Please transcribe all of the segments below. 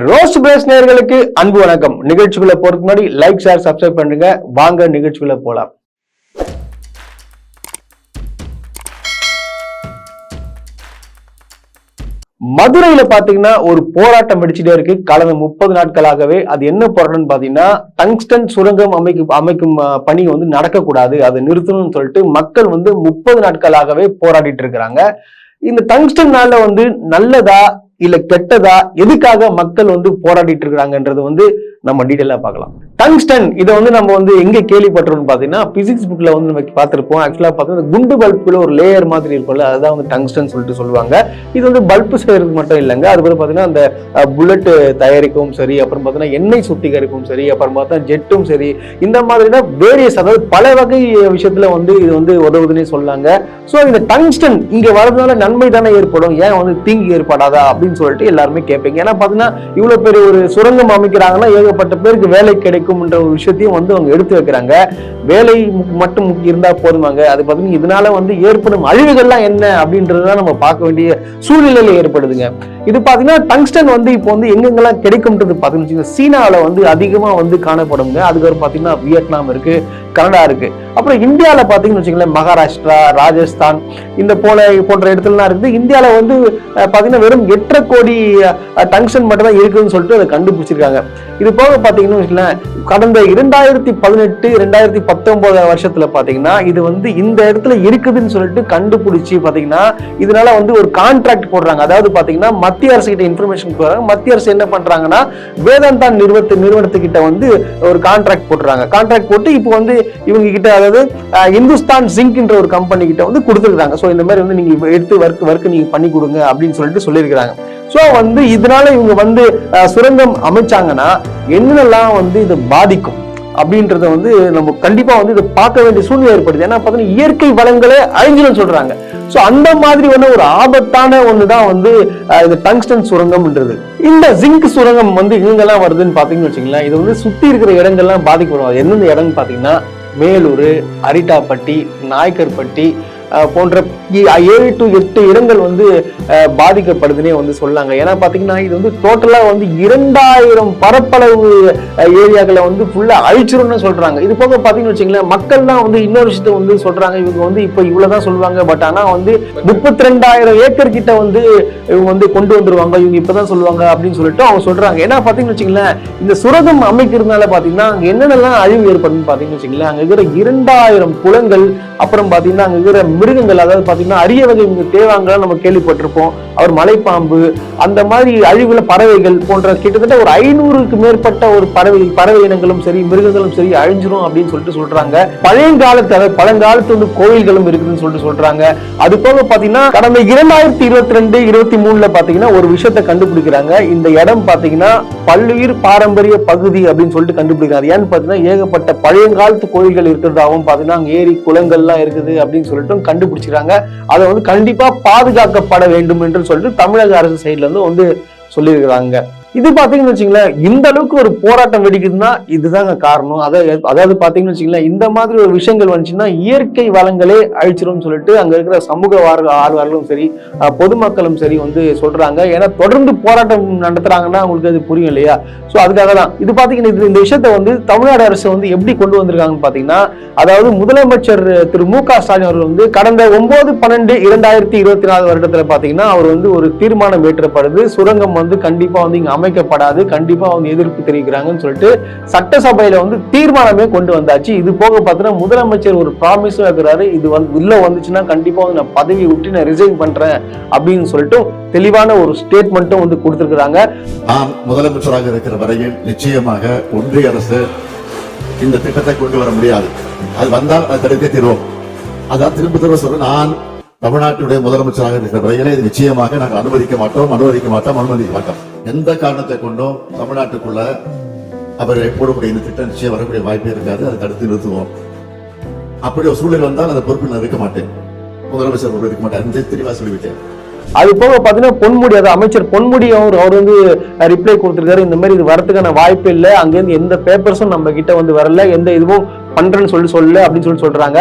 Roast press நேர்களுக்கு அன்பு வணக்கம். நிகழ்ச்சிக்குள்ள போறதுக்கு முன்னாடி லைக் ஷேர் சப்ஸ்கிரைப் பண்ணுங்க வாங்க நிகழ்ச்சிக்குள்ள போலாம். மதுரையில பாத்தீங்கன்னா ஒரு போராட்டம் வெடிச்சுட்டே இருக்கு. கடந்த முப்பது நாட்களாகவே அது என்ன போராட்டம்னு பாத்தீங்கன்னா டங்ஸ்டன் சுரங்கம் அமைக்கும் அமைக்கும் பணி வந்து நடக்கக்கூடாது. அதை நிறுத்தணும்னு சொல்லிட்டு மக்கள் வந்து முப்பது நாட்களாகவே போராடிட்டு இருக்கிறாங்க. இந்த டங்ஸ்டன் நாள்ல வந்து நல்லதா இல்ல கெட்டதா எதுக்காக மக்கள் வந்து போராடிட்டு இருக்கிறாங்கன்றது வந்து நம்ம டீட்டெயிலாக பார்க்கலாம். டங்ஸ்டன் இதை வந்து நம்ம வந்து எங்க கேள்விப்பட்டிருக்கோம் பாத்தீங்கன்னா பிசிக்ஸ் புக்ல வந்து நம்ம பார்த்துருப்போம். ஆக்சுவலா பார்த்தீங்கன்னா குண்டு பல்புல ஒரு லேயர் மாதிரி இருக்கும்ல அதுதான் வந்து டங்ஸ்டன் சொல்லிட்டு சொல்லுவாங்க. இது வந்து பல்பு செய்யறதுக்கு மட்டும் இல்லைங்க. அதுக்கப்புறம் பார்த்தீங்கன்னா அந்த புல்லட் தயாரிக்கவும் சரி அப்புறம் பார்த்தீங்கன்னா எண்ணெய் சுத்திகரிப்பும் சரி அப்புறம் பார்த்தா ஜெட்டும் சரி இந்த மாதிரினா வேரியஸ் அதாவது பல வகை விஷயத்துல வந்து இது வந்து உதவுதுன்னே சொல்லாங்க. ஸோ இந்த டங்ஸ்டன் இங்க வரதுனால நன்மை தானே ஏற்படும். ஏன் வந்து தீங்கு ஏற்படாதா அப்படின்னு சொல்லிட்டு எல்லாருமே கேட்பீங்க. ஏன்னா பாத்தீங்கன்னா இவ்வளோ பெரிய ஒரு சுரங்கம் அமைக்கிறாங்கன்னா ஏகப்பட்ட பேருக்கு வேலை கிடைக்கும்ன்ற ஒரு விஷயத்தையும் வந்து அவங்க எடுத்து வைக்கிறாங்க. வேலை மட்டும் இருந்தா போதுமாங்க. அது பார்த்தீங்கன்னா இதனால வந்து ஏற்படும் அழிவுகள்லாம் என்ன அப்படின்றதுதான் நம்ம பார்க்க வேண்டிய சூழ்நிலையில ஏற்படுதுங்க. இது பாத்தீங்கன்னா டங்ஸ்டன் வந்து இப்போ வந்து எங்கெங்கெல்லாம் கிடைக்கும்ன்றது பாத்தீங்கன்னா சீனால வந்து அதிகமா வந்து காணப்படுங்க. அதுக்கப்புறம் பாத்தீங்கன்னா வியட்நாம் இருக்கு கனடா இருக்கு. அப்புறம் இந்தியால பார்த்தீங்கன்னு வச்சுங்களேன் மகாராஷ்டிரா ராஜஸ்தான் இந்த போல போன்ற இடத்துலலாம் இருக்குது. இந்தியாவில் வந்து பார்த்தீங்கன்னா பாத்தீங்கன்னா வெறும் எட்டரை கோடி டங்ஸ்டன் மட்டும் தான் இருக்குதுன்னு சொல்லிட்டு அதை கண்டுபிடிச்சிருக்காங்க. இது போக பாத்தீங்கன்னு கடந்த இரண்டாயிரத்தி பதினெட்டு ரெண்டாயிரத்தி பத்தொன்பது வருஷத்துல பாத்தீங்கன்னா இது வந்து இந்த இடத்துல இருக்குதுன்னு சொல்லிட்டு கண்டுபிடிச்சு பாத்தீங்கன்னா இதனால வந்து ஒரு கான்ட்ராக்ட் போடுறாங்க. அதாவது பாத்தீங்கன்னா மத்திய அரசு கிட்ட இன்ஃபர்மேஷன் போடுறாங்க. மத்திய அரசு என்ன பண்றாங்கன்னா வேதாந்தா நிறுவனத்து நிறுவனத்துக்கிட்ட வந்து ஒரு கான்ட்ராக்ட் போடுறாங்க கான்ட்ராக்ட் போட்டு இப்போ வந்து இவங்க கிட்ட அதாவது இந்துஸ்தான் இந்துஸ்தான் ஜிங்க்ன்ற ஒரு கம்பெனி கிட்ட வந்து கொடுத்துருக்காங்க ஸோ இந்த மாதிரி வந்து நீங்க எடுத்து ஒர்க் ஒர்க் நீங்க பண்ணி கொடுங்க அப்படின்னு சொல்லிட்டு சொல்லியிருக்கிறாங்க. ஸோ வந்து இதனால இவங்க வந்து சுரங்கம் அமைச்சாங்கன்னா என்னென்னலாம் வந்து இது பாதிக்கும்? அப்படின்றத வந்து நம்ம கண்டிப்பா வந்து இதை பார்க்க வேண்டிய சூழ்நிலை ஏற்படுது. ஏன்னா பார்த்தீங்கன்னா இயற்கை வளங்களே அழிஞ்சிடும் சொல்றாங்க. ஸோ அந்த மாதிரி வந்து ஒரு ஆபத்தான ஒன்று தான் வந்து இந்த டங்ஸ்டன் சுரங்கம்ன்றது. இந்த ஜிங்க் சுரங்கம் வந்து எங்கெல்லாம் வருதுன்னு பார்த்தீங்கன்னு வச்சுங்களேன் இது வந்து சுற்றி இருக்கிற இடங்கள்லாம் பாதிக்கப்படும். எந்தெந்த இடம்னு பார்த்தீங்கன்னா மேலூர் அரிட்டாப்பட்டி நாய்க்கர்பட்டி போன்ற ஏழு டு எட்டு இடங்கள் வந்து பாதிக்கப்படுதுன்னே வந்து சொல்லாங்க. ஏன்னா பார்த்தீங்கன்னா இது வந்து டோட்டலாக வந்து இரண்டாயிரம் பரப்பளவு ஏரியாக்களை வந்து ஃபுல்லாக அழிச்சிரும்னு சொல்கிறாங்க இது போக பார்த்தீங்கன்னு வச்சுங்களேன் மக்கள்லாம் வந்து இன்னொரு விஷயத்த வந்து சொல்கிறாங்க இவங்க வந்து இப்போ இவ்வளவுதான் சொல்லுவாங்க. பட் ஆனால் வந்து முப்பத்தி ரெண்டாயிரம் ஏக்கர் கிட்ட வந்து இவங்க வந்து கொண்டு வந்துருவாங்க. இவங்க இப்போ தான் சொல்லுவாங்க அப்படின்னு சொல்லிட்டு அவங்க சொல்கிறாங்க ஏன்னா பார்த்தீங்கன்னு வச்சுங்களேன் இந்த சுரகம் அமைக்கிறதுனால பார்த்தீங்கன்னா அங்கே என்னென்னலாம் அழிவு ஏற்படும் பார்த்தீங்கன்னு வச்சுங்களேன் அங்கே இருக்கிற இரண்டாயிரம் குளங்கள் அப்புறம் பார்த்தீங்கன்னா அங்கே இருக்கிற மிருகங்கள் அதாவது பாத்தீங்கன்னா அரிய வகை இந்த தேவாங்கலாம் நம்ம கேள்விப்பட்டிருப்போம். அவர் மலைப்பாம்பு அந்த மாதிரி அழிவுல பறவைகள் போன்ற கிட்டத்தட்ட ஒரு ஐநூறுக்கு மேற்பட்ட ஒரு பறவை பறவை இனங்களும் சரி மிருகங்களும் சரி அழிஞ்சிரும் அப்படின்னு சொல்லிட்டு சொல்றாங்க. பழையங்காலத்து அதாவது பழங்காலத்து வந்து கோயில்களும் இருக்குதுன்னு சொல்லிட்டு சொல்றாங்க. அது போக பாத்தீங்கன்னா கடந்த இரண்டாயிரத்தி இருபத்தி ரெண்டு இருபத்தி மூணுல பாத்தீங்கன்னா ஒரு விஷயத்தை கண்டுபிடிக்கிறாங்க. இந்த இடம் பாத்தீங்கன்னா பல்லுயிர் பாரம்பரிய பகுதி அப்படின்னு சொல்லிட்டு கண்டுபிடிக்கிறாங்க. ஏன்னு பாத்தீங்கன்னா ஏகப்பட்ட பழையங்காலத்து கோயில்கள் இருக்கிறதாகவும் பாத்தீங்கன்னா அங்க ஏரி குளங்கள்லாம் இருக்குது அப்படின்னு சொல்லிட்டு கண்டுபிடிச்சிருக்காங்க அதை வந்து கண்டிப்பா பாதுகாக்கப்பட வேண்டும் என்று சொல்லிட்டு தமிழக அரசு சைட்ல இருந்து வந்து சொல்லியிருக்கிறாங்க. இது பாத்தீங்கன்னு வச்சுங்களேன் இந்த அளவுக்கு ஒரு போராட்டம் வெடிக்குதுன்னா இதுதாங்க காரணம். அதாவது அதாவது பாத்தீங்கன்னு வச்சுங்களேன் இந்த மாதிரி ஒரு விஷயங்கள் வந்துச்சுன்னா இயற்கை வளங்களே அழிச்சிரும்னு சொல்லிட்டு அங்க இருக்கிற சமூக ஆர்வலர்களும் சரி பொதுமக்களும் சரி வந்து சொல்றாங்க. ஏன்னா தொடர்ந்து போராட்டம் நடத்துறாங்கன்னா உங்களுக்கு அது புரியும் இல்லையா? சோ அதுக்காக தான். இது பாத்தீங்கன்னா இது- இந்த விஷயத்த வந்து தமிழ்நாடு அரசு வந்து எப்படி கொண்டு வந்திருக்காங்கன்னு பாத்தீங்கன்னா அதாவது முதலமைச்சர் திரு மு க ஸ்டாலின் அவர்கள் வந்து கடந்த ஒன்பது பன்னெண்டு இரண்டாயிரத்தி இருபத்தி நாலு வருடத்துல பாத்தீங்கன்னா அவர் வந்து ஒரு தீர்மானம் ஏற்றப்படுது. சுரங்கம் வந்து கண்டிப்பா வந்து இங்க அமைக்கப்படாது. கண்டிப்பா வந்து எதிர்ப்பு தெரிவிக்கிறாங்கன்னு சொல்லிட்டு சட்டசபையில வந்து தீர்மானமே கொண்டு வந்தாச்சு. இது போக பாத்தீங்கன்னா முதலமைச்சர் ஒரு ப்ராமிஸும் இருக்கிறாரு இது வந்து உள்ள வந்துச்சுன்னா கண்டிப்பா வந்து நான் பதவி விட்டு நான் ரிசைன் பண்றேன் அப்படின்னு சொல்லிட்டு தெளிவான ஒரு ஸ்டேட்மெண்ட்டும் வந்து கொடுத்துருக்குறாங்க. நான் முதலமைச்சராக இருக்கிற வரையில் நிச்சயமாக ஒன்றிய அரசு இந்த திட்டத்தை கொண்டு வர முடியாது. அது வந்தால் அது தடுத்தே தீர்வோம். அதான் திரும்ப திரும்ப சொல்றேன். நான் தமிழ்நாட்டுடைய முதலமைச்சராக இருக்கிற வரையிலே இது நிச்சயமாக நாங்கள் அனுமதிக்க மாட்டோம் அனுமதிக்க மாட்டோம் அனுமதிக்க மாட்டோம். எந்த காரணத்தை கொண்டும் தமிழ்நாட்டுக்குள்ள அவர் போடக்கூடிய இந்த திட்டம் நிச்சயம் வரக்கூடிய வாய்ப்பே இருக்காது. அதை தடுத்து நிறுத்துவோம். அப்படி ஒரு சூழல் வந்தால் அந்த பொறுப்பில் நான் இருக்க மாட்டேன். முதலமைச்சர் பொறுப்பில் இருக்க மாட்டேன். அந்த தெளிவா சொல்லிவிட்டேன். அது போக பாத்தீங்கன்னா பொன்முடி அது அமைச்சர் பொன்முடி அவர் அவர் வந்து ரிப்ளை கொடுத்திருக்காரு. இந்த மாதிரி இது வரதுக்கான வாய்ப்பு இல்லை. அங்கேருந்து எந்த பேப்பர்ஸும் நம்ம கிட்ட வந்து வரல. எந்த இதுவும் பண்றேன்னு சொல்லி சொல்லல அப்படின்னு சொல்லி சொல்றாங்க.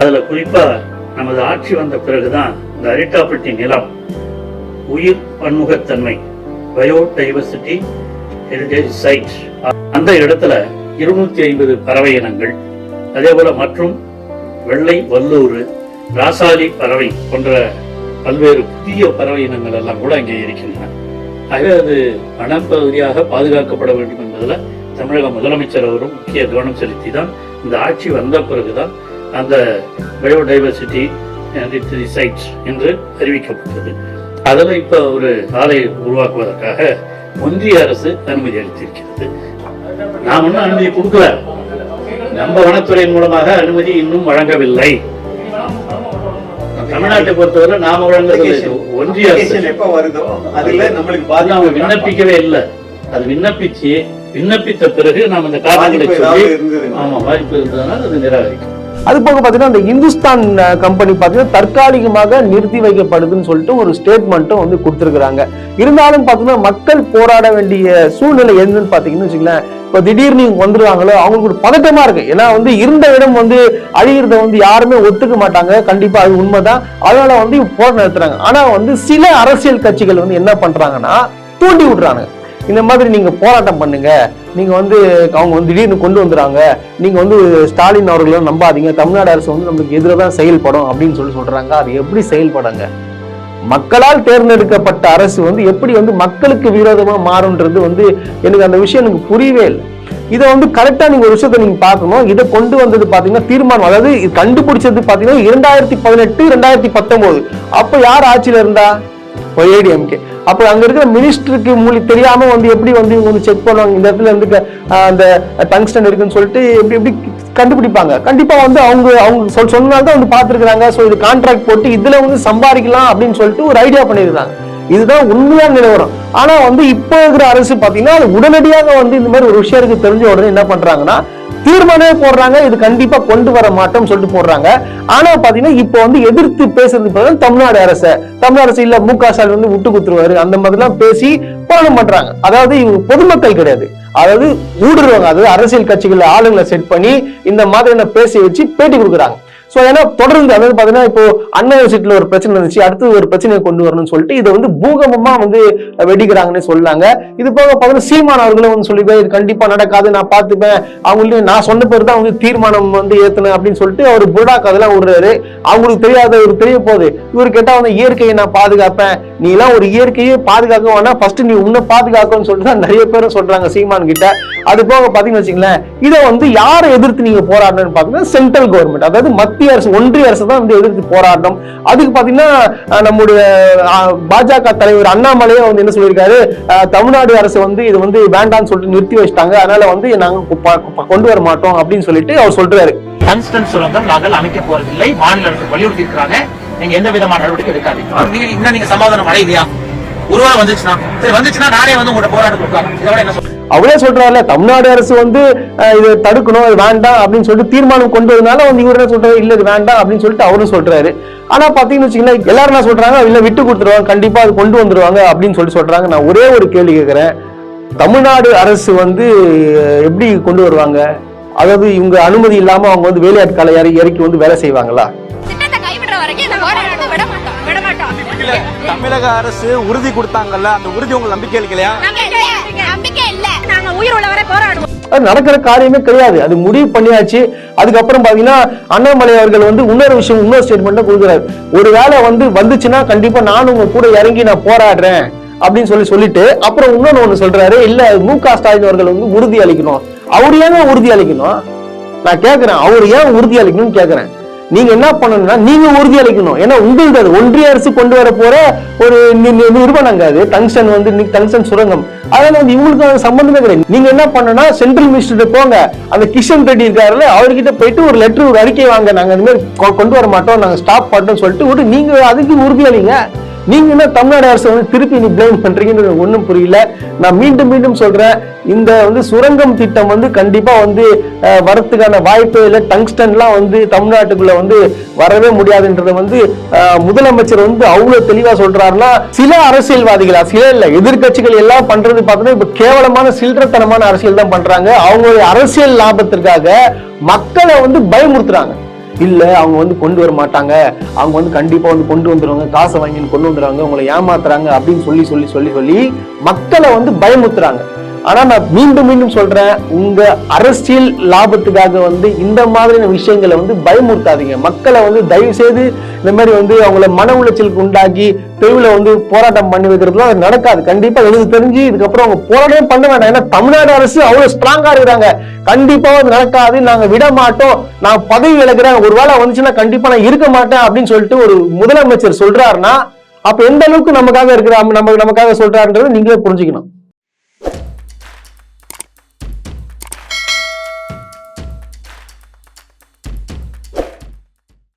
அதுல குறிப்பா நமது ஆட்சி வந்த பிறகுதான் இந்த அரிட்டாப்பட்டி நிலம் உயிர் பன்முகத்தன்மை பயோடைவர்சிட்டி ஹெரிடேஜ் சைட். அந்த இடத்துல இருநூத்தி ஐம்பது பறவை இனங்கள் அதே போல மற்றும் வெள்ளை வல்லூர் ராசாலி பறவை போன்ற பல்வேறு புதிய பறவை இனங்கள் எல்லாம் கூட அங்கே இருக்கின்றன. ஆகவே அது வனப்பகுதியாக பாதுகாக்கப்பட வேண்டும் என்பதில் தமிழக முதலமைச்சர் அவரும் முக்கிய கவனம் செலுத்தி தான் இந்த ஆட்சி வந்த பிறகுதான் அந்த பயோடைவர்சிட்டி சைட்ஸ் என்று அறிவிக்கப்பட்டது. அதில் இப்போ ஒரு ஆலை உருவாக்குவதற்காக ஒன்றிய அரசு அனுமதி அளித்திருக்கிறது. நாம் ஒன்றும் அனுமதி கொடுக்கல. நம்ம வனத்துறையின் மூலமாக அனுமதி இன்னும் வழங்கவில்லை. தமிழ்நாட்டை பொறுத்தவரை நாம வழங்குறது ஒன்றிய அரசு. எப்ப வருதோ அதுல நம்மளுக்கு நாம பாதிப்பு விண்ணப்பிக்கவே இல்லை. அது விண்ணப்பிச்சு விண்ணப்பித்த பிறகு நாம் இந்த காரணங்களை சொல்லி ஆமா வாய்ப்பு இருந்ததுனால் அது நிராகரிக்கும். அது போக பார்த்தீங்கன்னா இந்த இந்துஸ்தான் கம்பெனி பார்த்தீங்கன்னா தற்காலிகமாக நிறுத்தி வைக்கப்படுதுன்னு சொல்லிட்டு ஒரு ஸ்டேட்மெண்ட்டும் வந்து கொடுத்துருக்குறாங்க. இருந்தாலும் பார்த்தீங்கன்னா மக்கள் போராட வேண்டிய சூழ்நிலை என்னன்னு பார்த்தீங்கன்னு வச்சுங்களேன் இப்போ திடீர்னு இவங்க வந்துருவாங்களோ அவங்களுக்கு ஒரு பதட்டமா இருக்கு. ஏன்னா வந்து இருந்த இடம் வந்து அழிகிறத வந்து யாருமே ஒத்துக்க மாட்டாங்க. கண்டிப்பா அது உண்மைதான். அதனால வந்து இவங்க போராட்டம் நடத்துறாங்க ஆனா வந்து சில அரசியல் கட்சிகள் வந்து என்ன பண்றாங்கன்னா தூண்டி விடுறாங்க இந்த மாதிரி நீங்க போராட்டம் பண்ணுங்க. நீங்க வந்து அவங்க வந்து திடீர்னு கொண்டு வந்துறாங்க நீங்க வந்து ஸ்டாலின் அவர்களும் நம்பாதீங்க. தமிழ்நாடு அரசு வந்து நம்மளுக்கு எதிராக தான் செயல்படும் அப்படின்னு சொல்லி சொல்றாங்க. அது எப்படி செயல்படுங்க? மக்களால் தேர்ந்தெடுக்கப்பட்ட அரசு வந்து எப்படி வந்து மக்களுக்கு விரோதமா மாறுன்றது வந்து எனக்கு அந்த விஷயம் எனக்கு புரியவே இல்லை. இதை வந்து கரெக்டா நீங்க ஒரு விஷயத்தை நீங்க பார்க்கணும். இதை கொண்டு வந்தது பாத்தீங்கன்னா தீர்மானம். அதாவது இது கண்டுபிடிச்சது பாத்தீங்கன்னா இரண்டாயிரத்தி பதினெட்டு இரண்டாயிரத்தி பத்தொன்பது அப்போ யார் ஆட்சியில இருந்தா? ஏடிஎம்கே அப்போ அங்க இருக்கிற மினிஸ்டருக்கு மூலி தெரியாம வந்து எப்படி வந்து இவங்க வந்து செக் பண்ணுவாங்க? இந்த இடத்துல வந்து அந்த டங்ஸ்டன் இருக்குன்னு சொல்லிட்டு எப்படி எப்படி கண்டுபிடிப்பாங்க? கண்டிப்பா வந்து அவங்க அவங்க சொல் தான் வந்து பார்த்துருக்குறாங்க. ஸோ இது கான்ட்ராக்ட் போட்டு இதுல வந்து சம்பாதிக்கலாம் அப்படின்னு சொல்லிட்டு ஒரு ஐடியா பண்ணியிருக்காங்க இதுதான் உண்மையான நிலவரம். ஆனா வந்து இப்போ இருக்கிற அரசு பாத்தீங்கன்னா அது உடனடியாக வந்து இந்த மாதிரி ஒரு விஷயம் இருக்கு தெரிஞ்ச உடனே என்ன பண்றாங்கன்னா தீர்மானமே போடுறாங்க இது கண்டிப்பா கொண்டு வர மாட்டோம்னு சொல்லிட்டு போடுறாங்க. ஆனா பாத்தீங்கன்னா இப்போ வந்து எதிர்த்து பேசுறது பார்த்தா தமிழ்நாடு அரசு. தமிழ்நாடு அரசு இல்ல மு க ஸ்டாலின் வந்து விட்டு குத்துருவாரு அந்த மாதிரிலாம் பேசி போராட்டம் பண்றாங்க. அதாவது இவங்க பொதுமக்கள் கிடையாது. அதாவது ஊடுருவாங்க. அதாவது அரசியல் கட்சிகள் ஆளுங்களை செட் பண்ணி இந்த மாதிரியான பேசி வச்சு பேட்டி கொடுக்குறாங்க. ஸோ ஏன்னா தொடர்ந்து அதாவது பார்த்தீங்கன்னா இப்போ அண்ணா ஒரு பிரச்சனை இருந்துச்சு அடுத்து ஒரு பிரச்சனையை கொண்டு வரணும்னு சொல்லிட்டு இதை வந்து பூகம்பமா வந்து வெடிக்கிறாங்கன்னு சொல்லாங்க. இது போக பார்த்தீங்கன்னா சீமான் அவர்களும் வந்து சொல்லிப்பேன் இது கண்டிப்பா நடக்காது நான் பார்த்துப்பேன். அவங்கள்ட்ட நான் சொன்ன பேர் தான் வந்து தீர்மானம் வந்து ஏத்தணும் அப்படின்னு சொல்லிட்டு அவர் புடாக் அதெல்லாம் விடுறாரு. அவங்களுக்கு தெரியாத ஒரு தெரிய போகுது. இவர் கேட்டா வந்து இயற்கையை நான் பாதுகாப்பேன். நீ எல்லாம் ஒரு இயற்கையை பாதுகாக்க வேணா ஃபர்ஸ்ட் நீ உன்னை பாதுகாக்கணும்னு சொல்லிட்டு தான் நிறைய பேரும் சொல்றாங்க சீமான் கிட்ட. அது போக பாத்தீங்கன்னு வச்சுங்களேன் இதை வந்து யாரை எதிர்த்து நீங்க போராடணும்னு பாத்தீங்கன்னா சென்ட்ரல் கவர்மெண்ட் அதாவது மத்திய அரசு ஒன்றிய அரசு தான் வந்து எதிர்த்து போராடணும் அதுக்கு பாத்தீங்கன்னா நம்முடைய பாஜக தலைவர் அண்ணாமலையே வந்து என்ன சொல்லியிருக்காரு? தமிழ்நாடு அரசு வந்து இது வந்து வேண்டாம்னு சொல்லிட்டு நிறுத்தி வச்சிட்டாங்க. அதனால வந்து நாங்க கொண்டு வர மாட்டோம் அப்படின்னு சொல்லிட்டு அவர் சொல்றாரு. டங்ஸ்டன் சுரங்கம் நாங்கள் அமைக்க போறதில்லை. மாநில அரசு வலியுறுத்தி இருக்காங்க நீங்க எந்த விதமான நடவடிக்கை எடுக்காதீங்க. நீங்க சமாதானம் அடையலையா? உருவா வந்துச்சுன்னா. சரி வந்துச்சுன்னா நானே வந்து உங்களோட போராட்டம் கொடுக்கலாம் இதோட என்ன சொல்றேன் அவரே சொல்றாருல தமிழ்நாடு அரசு வந்து இது தடுக்கணும் இது வேண்டாம் அப்படின்னு சொல்லிட்டு தீர்மானம் கொண்டு வந்ததுனால வந்து இவர் என்ன சொல்றாரு? இல்ல இது வேண்டாம் அப்படின்னு சொல்லிட்டு அவரும் சொல்றாரு. ஆனா பாத்தீங்கன்னு வச்சுங்களேன் எல்லாரும் என்ன சொல்றாங்க? இல்ல விட்டு கொடுத்துருவாங்க கண்டிப்பா அது கொண்டு வந்துருவாங்க அப்படின்னு சொல்லி சொல்றாங்க. நான் ஒரே ஒரு கேள்வி கேட்கிறேன் தமிழ்நாடு அரசு வந்து எப்படி கொண்டு வருவாங்க? அதாவது இவங்க அனுமதி இல்லாம அவங்க வந்து வேலையாட்களை இறக்கி இறக்கி வந்து வேலை செய்வாங்களா? வரைக்கும் இந்த போராட்டத்தை விட மாட்டோம். விட மாட்டோம். தமிழக அரசு உறுதி கொடுத்தாங்கல்ல அந்த உறுதி உங்களுக்கு நம்பிக்கை அளிக்கலையா நம்பிக்கை இல்ல. நாங்க உயிர் உள்ளவரை போராடுவோம். அது நடக்கிற காரியமே கிடையாது. அது முடிவு பண்ணியாச்சு. அதுக்கப்புறம் பாத்தீங்கன்னா அண்ணாமலை அவர்கள் வந்து இன்னொரு விஷயம் இன்னொரு ஸ்டேட்மெண்ட் கொடுக்குறாரு. ஒருவேளை வந்து வந்துச்சுன்னா கண்டிப்பா நானும் உங்க கூட இறங்கி நான் போராடுறேன் அப்படின்னு சொல்லி சொல்லிட்டு அப்புறம் இன்னொன்னு ஒண்ணு சொல்றாரு. இல்ல மு க ஸ்டாலின் அவர்கள் வந்து உறுதி அளிக்கணும். அவர் ஏங்க உறுதி அளிக்கணும்? நான் கேக்குறேன். அவர் ஏன் உறுதி அளிக்கணும்னு கேக்குறேன். நீங்க என்ன பண்ணணும்னா நீங்க உறுதி அளிக்கணும். ஏன்னா உங்களுக்கு அது ஒன்றிய அரசு கொண்டு வர போற ஒரு நி- நிறுவனங்க அது. டங்ஷன் வந்து டங்ஷன் சுரங்கம். அதனால வந்து இவங்களுக்கு அது சம்பந்தமே கிடையாது. நீங்க என்ன பண்ணனா சென்ட்ரல் மினிஸ்டர் போங்க. அந்த கிஷன் ரெட்டி இருக்காருல்ல அவர்கிட்ட போயிட்டு ஒரு லெட்டர் ஒரு அறிக்கை வாங்க. நாங்க இந்த மாதிரி கொ- கொண்டு வர மாட்டோம். நாங்க ஸ்டாப் பண்ணோம் சொல்லிட்டு விட்டு நீங்க அதுக்கு உறுதி அளிங்க. நீங்க என்ன தமிழ்நாடு அரசு வந்து திருப்பி நீ பிளேம் பண்றீங்கன்னு ஒன்றும் புரியல. நான் மீண்டும் மீண்டும் சொல்றேன். இந்த வந்து சுரங்கம் திட்டம் வந்து கண்டிப்பா வந்து வரத்துக்கான வாய்ப்பு இல்லை. டங்ஸ்டன்லாம் வந்து தமிழ்நாட்டுக்குள்ள வந்து வரவே முடியாதுன்றதை வந்து முதலமைச்சர் வந்து அவ்வளவு தெளிவா சொல்றாருன்னா சில அரசியல்வாதிகளா? சில இல்ல. எதிர்க்கட்சிகள் எல்லாம் பண்றது பார்த்தீங்கன்னா இப்ப கேவலமான சில்லறத்தனமான அரசியல் தான் பண்றாங்க. அவங்களுடைய அரசியல் லாபத்திற்காக மக்களை வந்து பயமுறுத்துறாங்க. இல்ல அவங்க வந்து கொண்டு வர மாட்டாங்க. அவங்க வந்து கண்டிப்பா வந்து கொண்டு வந்துருவாங்க காசை வாங்கின்னு கொண்டு வந்துடுவாங்க உங்களை ஏமாத்துறாங்க அப்படின்னு சொல்லி சொல்லி சொல்லி சொல்லி மக்களை வந்து பயமுத்துறாங்க. ஆனா நான் மீண்டும் மீண்டும் சொல்றேன் உங்க அரசியல் லாபத்துக்காக வந்து இந்த மாதிரியான விஷயங்களை வந்து பயமுறுத்தாதீங்க. மக்களை வந்து தயவு செய்து இந்த மாதிரி வந்து அவங்கள மன உளைச்சலுக்கு உண்டாக்கி தெருவில் வந்து போராட்டம் பண்ணி வைக்கிறதுலாம் அது நடக்காது. கண்டிப்பா எனக்கு தெரிஞ்சு இதுக்கப்புறம் அவங்க போராட்டம் பண்ண வேண்டாம் ஏன்னா தமிழ்நாடு அரசு அவ்வளவு ஸ்ட்ராங்கா இருக்கிறாங்க. கண்டிப்பா அது நடக்காது. நாங்க விட மாட்டோம். நான் பதவி விலகுறேன். ஒரு வேளை வந்துச்சுன்னா கண்டிப்பா நான் இருக்க மாட்டேன் அப்படின்னு சொல்லிட்டு ஒரு முதலமைச்சர் சொல்றாருன்னா அப்ப எந்த அளவுக்கு நமக்காக இருக்கிற நம்ம நமக்காக சொல்றாருன்றது நீங்களே புரிஞ்சுக்கணும்.